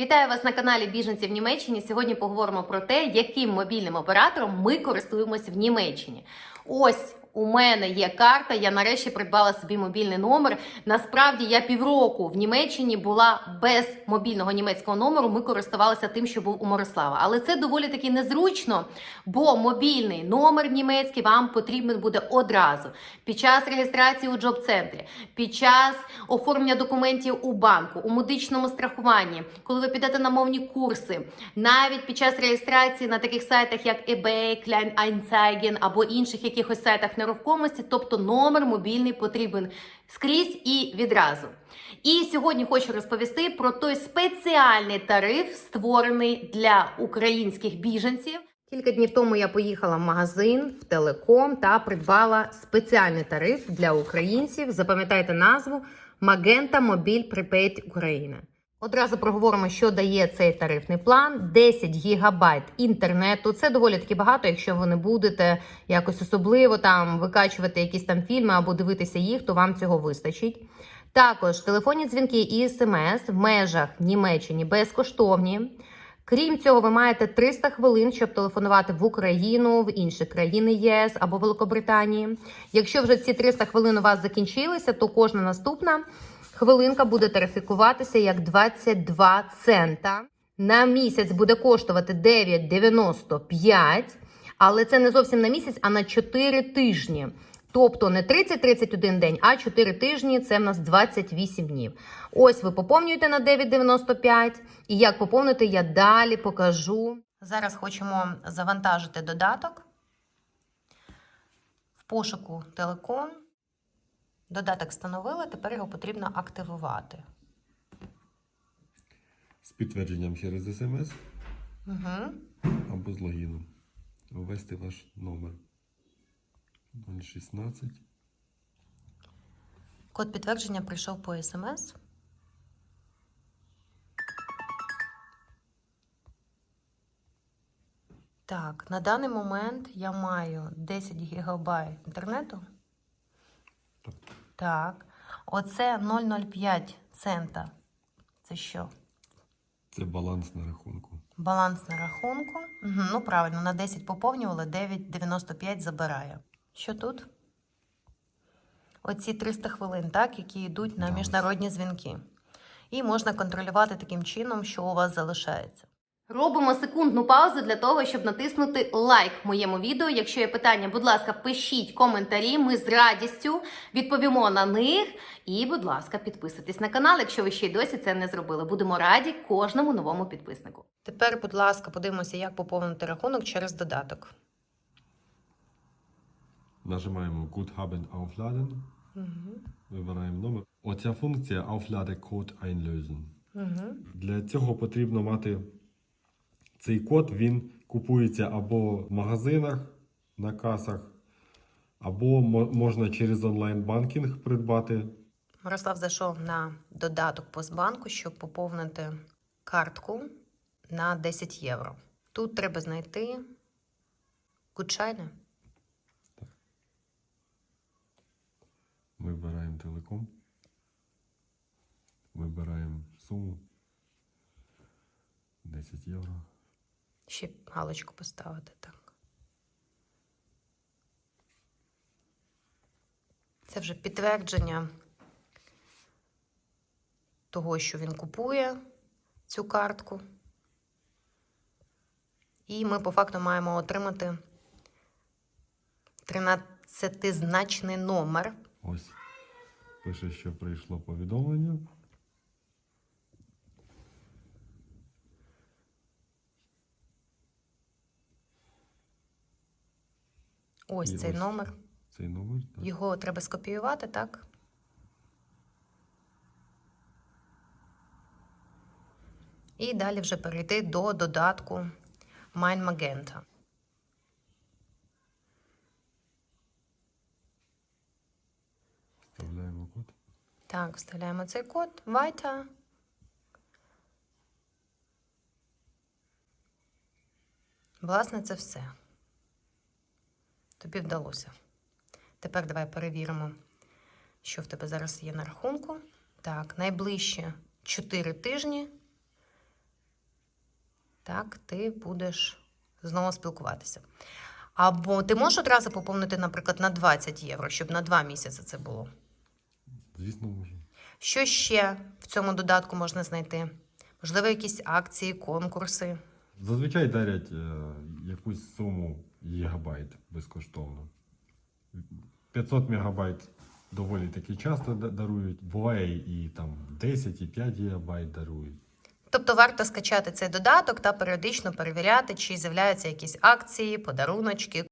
Вітаю вас на каналі Біженці в Німеччині. Сьогодні поговоримо про те, яким мобільним оператором ми користуємося в Німеччині. Ось у мене є карта. Я нарешті придбала собі мобільний номер. Насправді я півроку в Німеччині була без мобільного німецького номеру. Ми користувалися тим, що був у Мирослава. Але це доволі таки незручно, бо мобільний номер німецький вам потрібен буде одразу під час реєстрації у джоб-центрі, під час оформлення документів у банку, у медичному страхуванні, коли ви підете на мовні курси, навіть під час реєстрації на таких сайтах, як eBay, Kleinanzeigen або інших якихось сайтах нерухомості, тобто номер мобільний потрібен скрізь і відразу. І сьогодні хочу розповісти про той спеціальний тариф, створений для українських біженців. Кілька днів тому я поїхала в магазин в телеком та придбала спеціальний тариф для українців. Запам'ятайте назву Magenta Mobile Prepaid Україна. Одразу проговоримо, що дає цей тарифний план: 10 гігабайт інтернету. Це доволі таки багато, якщо ви не будете якось особливо там викачувати якісь там фільми або дивитися їх, то вам цього вистачить. Також телефонні дзвінки і смс в межах Німеччини безкоштовні. Крім цього, ви маєте 300 хвилин, щоб телефонувати в Україну, в інші країни ЄС або Великобританії. Якщо вже ці 300 хвилин у вас закінчилися, то кожна наступна хвилинка буде тарифікуватися як 22 цента. На місяць буде коштувати 9,95, але це не зовсім на місяць, а на 4 тижні. Тобто не 30-31 день, а 4 тижні це в нас 28 днів. Ось ви поповнюєте на 9,95. І як поповнити, я далі покажу. Зараз хочемо завантажити додаток в пошуку телеком. Додаток встановили, тепер його потрібно активувати. з підтвердженням через смс Угу. або з логіном. Ввести ваш номер 016. Код підтвердження прийшов по смс. Так, на даний момент я маю 10 гігабайт інтернету. Так. Так. Оце 0,05 цента. Це що? Це баланс на рахунку. Баланс на рахунку. Угу, ну, правильно, на 10 поповнювали, 9,95 забирає. Що тут? Оці 300 хвилин, так, які йдуть на міжнародні дзвінки. І можна контролювати таким чином, що у вас залишається. Робимо секундну паузу для того, щоб натиснути лайк моєму відео. Якщо є питання, будь ласка, пишіть коментарі. Ми з радістю відповімо на них. І, будь ласка, підписуйтесь на канал, якщо ви ще й досі це не зробили. Будемо раді кожному новому підписнику. Тепер, будь ласка, подивимося, як поповнити рахунок через додаток. Нажимаємо Guthaben aufladen. Угу. Вибираємо номер. Оця функція Aufladecode einlösen. Угу. Для цього потрібно мати цей код. Він купується або в магазинах на касах, або можна через онлайн-банкінг придбати. Мирослав зайшов на додаток Постбанку, щоб поповнити картку на 10 євро. Тут треба знайти гудшайни. Вибираємо телеком. Вибираємо суму 10 євро. Ще галочку поставити так. Це вже підтвердження того, що він купує цю картку. І ми по факту маємо отримати 13-значний номер. Ось. Пише, що прийшло повідомлення. Ось І цей ось номер. Цей номер. Так. Його треба скопіювати, так? І далі вже перейти до додатку Mind Magenta. Вставляємо код. Так, вставляємо цей код. Weiter. Власне, це все. Тобі вдалося. Тепер давай перевіримо, що в тебе зараз є на рахунку. Так, найближче 4 тижні так ти будеш знову спілкуватися. Або ти можеш одразу поповнити, наприклад, на 20 євро, щоб на 2 місяці це було. Звісно, можна. Що ще в цьому додатку можна знайти? Можливо, якісь акції, конкурси. Зазвичай дарять е, якусь суму гігабайт безкоштовно. 500 мегабайт доволі таки часто дарують. Буває і там 10, і 5 гігабайт дарують. Тобто варто скачати цей додаток та періодично перевіряти, чи з'являються якісь акції, подаруночки,